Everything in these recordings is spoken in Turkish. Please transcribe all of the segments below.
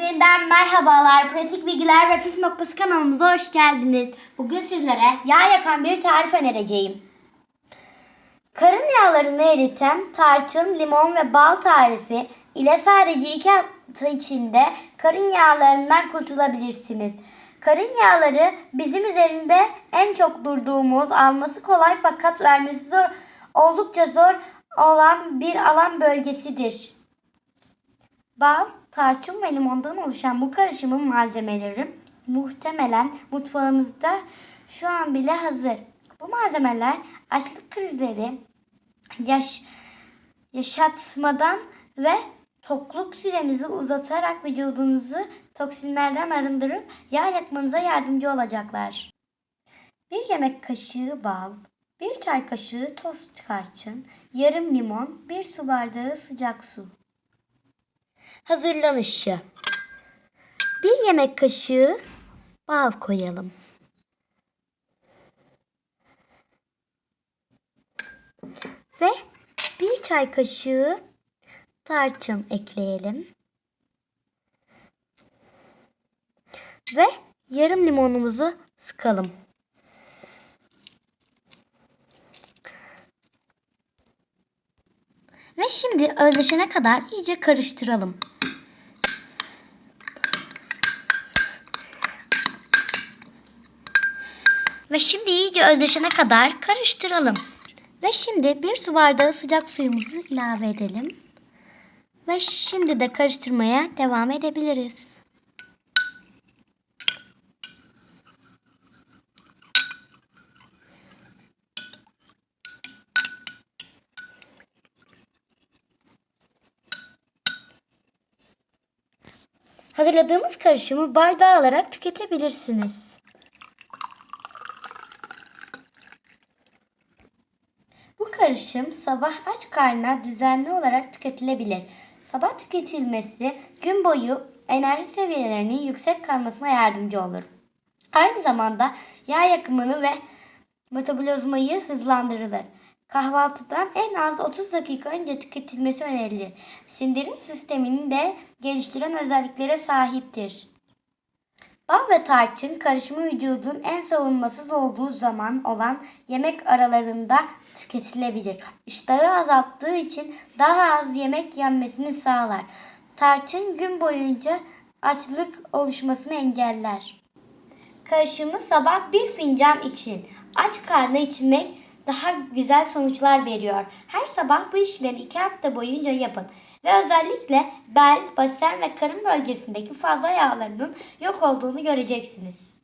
Yeniden merhabalar. Pratik Bilgiler ve Püf Noktası kanalımıza hoş geldiniz. Bugün sizlere yağ yakan bir tarif önereceğim. Karın yağlarını eriten tarçın, limon ve bal tarifi ile sadece 2 hafta içinde karın yağlarından kurtulabilirsiniz. Karın yağları bizim üzerinde en çok durduğumuz, alması kolay fakat vermesi zor, oldukça zor olan bir alan bölgesidir. Bal, tarçın ve limondan oluşan bu karışımın malzemeleri muhtemelen mutfağınızda şu an bile hazır. Bu malzemeler açlık krizleri yaş, yaşatmadan ve tokluk sürenizi uzatarak vücudunuzu toksinlerden arındırıp yağ yakmanıza yardımcı olacaklar. Bir yemek kaşığı bal, bir çay kaşığı toz tarçın, yarım limon, bir su bardağı sıcak su. Hazırlanışı. Bir yemek kaşığı bal koyalım. Ve bir çay kaşığı tarçın ekleyelim. Ve yarım limonumuzu sıkalım. Ve şimdi özleşene kadar iyice karıştıralım. Ve şimdi iyice özleşene kadar karıştıralım. Ve şimdi bir su bardağı sıcak suyumuzu ilave edelim. Ve şimdi de karıştırmaya devam edebiliriz. Hazırladığımız karışımı bardağa alarak tüketebilirsiniz. Bu karışım sabah aç karnına düzenli olarak tüketilebilir. Sabah tüketilmesi gün boyu enerji seviyelerinin yüksek kalmasına yardımcı olur. Aynı zamanda yağ yakımını ve metabolizmayı hızlandırılır. Kahvaltıdan en az 30 dakika önce tüketilmesi önerilir. Sindirim sistemini de geliştiren özelliklere sahiptir. Bal ve tarçın karışımı vücudun en savunmasız olduğu zaman olan yemek aralarında tüketilebilir. İştahı azalttığı için daha az yemek yenmesini sağlar. Tarçın gün boyunca açlık oluşmasını engeller. Karışımı sabah bir fincan için. Aç karnı içmek daha güzel sonuçlar veriyor. Her sabah bu işlemi iki hafta boyunca yapın. Ve özellikle bel, basen ve karın bölgesindeki fazla yağlarının yok olduğunu göreceksiniz.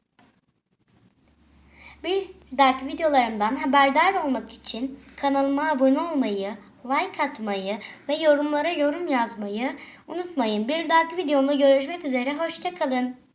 Bir dahaki videolarımdan haberdar olmak için kanalıma abone olmayı, like atmayı ve yorumlara yorum yazmayı unutmayın. Bir dahaki videomda görüşmek üzere. Hoşçakalın.